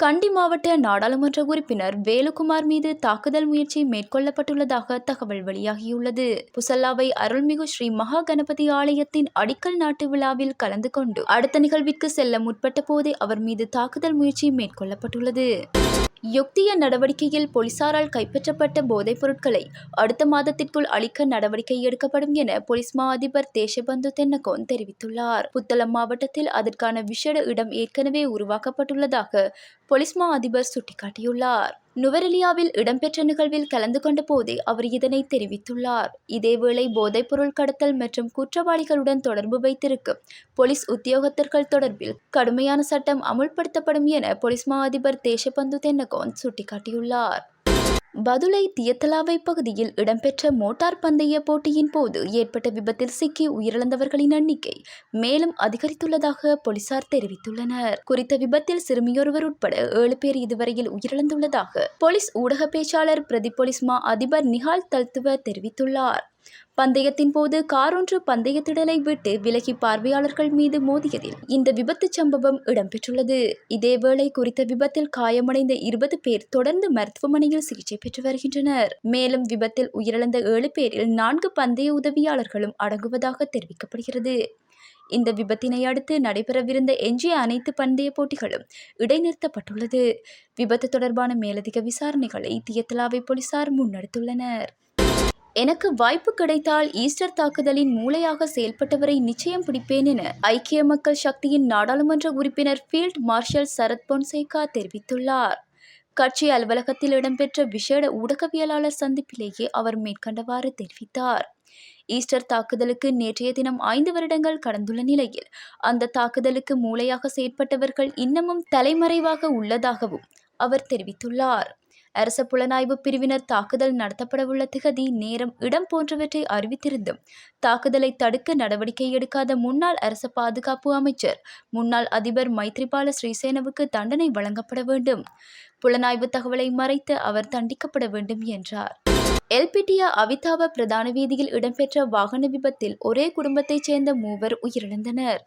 கண்டி மாவட்ட நாடாளுமன்ற உறுப்பினர் வேலுகுமார் மீது தாக்குதல் முயற்சி மேற்கொள்ளப்பட்டுள்ளதாக தகவல் வெளியாகியுள்ளது. புசல்லாவை அருள்மிகு ஸ்ரீ மகா கணபதி ஆலயத்தின் அடிக்கல் நாட்டு விழாவில் கலந்து கொண்டு அடுத்த நிகழ்விற்கு செல்ல முற்பட்ட போதே அவர் மீது தாக்குதல் முயற்சி மேற்கொள்ளப்பட்டுள்ளது. யுக்திய நடவடிக்கையில் போலீசாரால் கைப்பற்றப்பட்ட போதைப் பொருட்களை அடுத்த மாதத்திற்குள் அளிக்க நடவடிக்கை எடுக்கப்படும் என போலீஸ் மா அதிபர் தேசபந்து தென்னகோன் தெரிவித்துள்ளார். புத்தளம் மாவட்டத்தில் அதற்கான விஷேட இடம் ஏற்கனவே உருவாக்கப்பட்டுள்ளதாக போலீஸ் மா அதிபர் சுட்டிக்காட்டியுள்ளார். நுவரெலியாவில் இடம்பெற்ற நிகழ்வில் கலந்து கொண்ட போதே அவர் இதனை தெரிவித்துள்ளார். இதேவேளை போதைப்பொருள் கடத்தல் மற்றும் குற்றவாளிகளுடன் தொடர்பு வைத்திருக்கும் போலீஸ் உத்தியோகத்தர்கள் தொடர்பில் கடுமையான சட்டம் அமுல்படுத்தப்படும் என போலீஸ் மா அதிபர் தேசபந்து தென்னகோன் சுட்டிக்காட்டியுள்ளார். பதுளை தியத்தலாவை பகுதியில் இடம்பெற்ற மோட்டார் பந்தய போட்டியின் போது ஏற்பட்ட விபத்தில் சிக்கி உயிரிழந்தவர்களின் எண்ணிக்கை மேலும் அதிகரித்துள்ளதாக போலீசார் தெரிவித்துள்ளனர். குறித்த விபத்தில் சிறுமியொருவர் உட்பட ஏழு பேர் இதுவரையில் உயிரிழந்துள்ளதாக போலீஸ் ஊடக பேச்சாளர் பிரதி போலீஸ் மா அதிபர் நிஹால் தல்துவ தெரிவித்துள்ளார். பந்தயத்தின் போது கார் ஒன்று விட்டு விலகி பார்வையாளர்கள் மீது மோதியதில் இந்த விபத்து சம்பவம் இடம்பெற்றுள்ளது. இதேவேளை குறித்த விபத்தில் காயமடைந்த இருபது பேர் தொடர்ந்து மருத்துவமனையில் சிகிச்சை பெற்று வருகின்றனர். மேலும் விபத்தில் உயிரிழந்த ஏழு பேரில் நான்கு பந்தய உதவியாளர்களும் அடங்குவதாக தெரிவிக்கப்படுகிறது. இந்த விபத்தினை அடுத்து நடைபெறவிருந்த எஞ்சிய அனைத்து பந்தய போட்டிகளும் இடைநிறுத்தப்பட்டுள்ளது. விபத்து தொடர்பான மேலதிக விசாரணைகளை தியத்தலாவை போலீசார் முன்னெடுத்துள்ளனர். எனக்கு வாய்ப்பு கிடைத்தால் ஈஸ்டர் தாக்குதலின் மூளையாக செயல்பட்டவரை நிச்சயம் பிடிப்பேன் என ஐக்கிய மக்கள் சக்தியின் நாடாளுமன்ற உறுப்பினர் ஃபீல்ட் மார்ஷல் சரத் பொன்சேகா தெரிவித்துள்ளார். கட்சி அலுவலகத்தில் இடம்பெற்ற விசேட ஊடகவியலாளர் சந்திப்பிலேயே அவர் மேற்கண்டவாறு தெரிவித்தார். ஈஸ்டர் தாக்குதலுக்கு நேற்றைய தினம் ஐந்து வருடங்கள் கடந்துள்ள நிலையில் அந்த தாக்குதலுக்கு மூளையாக செயற்பட்டவர்கள் இன்னமும் தலைமறைவாக உள்ளதாகவும் அவர் தெரிவித்துள்ளார். அரச புலனாய்வு பிரிவினர் தாக்குதல் நடத்தப்படவுள்ள திகதி நேரம் இடம் போன்றவற்றை அறிவித்திருந்தும் தாக்குதலை தடுக்க நடவடிக்கை எடுக்காத முன்னாள் அரச பாதுகாப்பு அமைச்சர் முன்னாள் அதிபர் மைத்ரிபால ஸ்ரீசேனவுக்கு தண்டனை வழங்கப்பட வேண்டும். புலனாய்வு தகவலை மறைத்து அவர் தண்டிக்கப்பட வேண்டும் என்றார். எல்பிட்டியா அவிதாப பிரதான வீதியில் இடம்பெற்ற வாகன விபத்தில் ஒரே குடும்பத்தைச் சேர்ந்த மூவர் உயிரிழந்தனர்.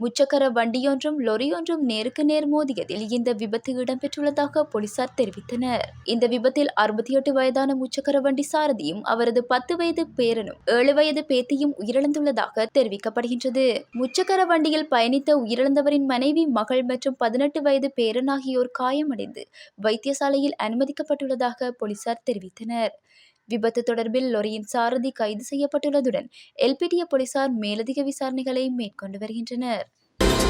முச்சக்கர வண்டியொன்றும் லொரியொன்றும் நேருக்கு நேர் மோதியதில் இந்த விபத்து இடம்பெற்றுள்ளதாக போலீசார் தெரிவித்தனர். இந்த விபத்தில் அறுபத்தி எட்டு வயதான முச்சக்கர வண்டி சாரதியும் அவரது பத்து வயது பேரனும் ஏழு வயது பேத்தியும் உயிரிழந்துள்ளதாக தெரிவிக்கப்படுகின்றது. முச்சக்கர வண்டியில் பயணித்த உயிரிழந்தவரின் மனைவி மகள் மற்றும் பதினெட்டு வயது பேரன் ஆகியோர் காயமடைந்து வைத்தியசாலையில் அனுமதிக்கப்பட்டுள்ளதாக போலீசார் தெரிவித்தனர். விபத்து தொடர்பில் லொரியின் சாரதி கைது செய்யப்பட்டுள்ளதுடன் எல்பிடிய போலீசார் மேலதிக விசாரணைகளை மேற்கொண்டு வருகின்றனர்.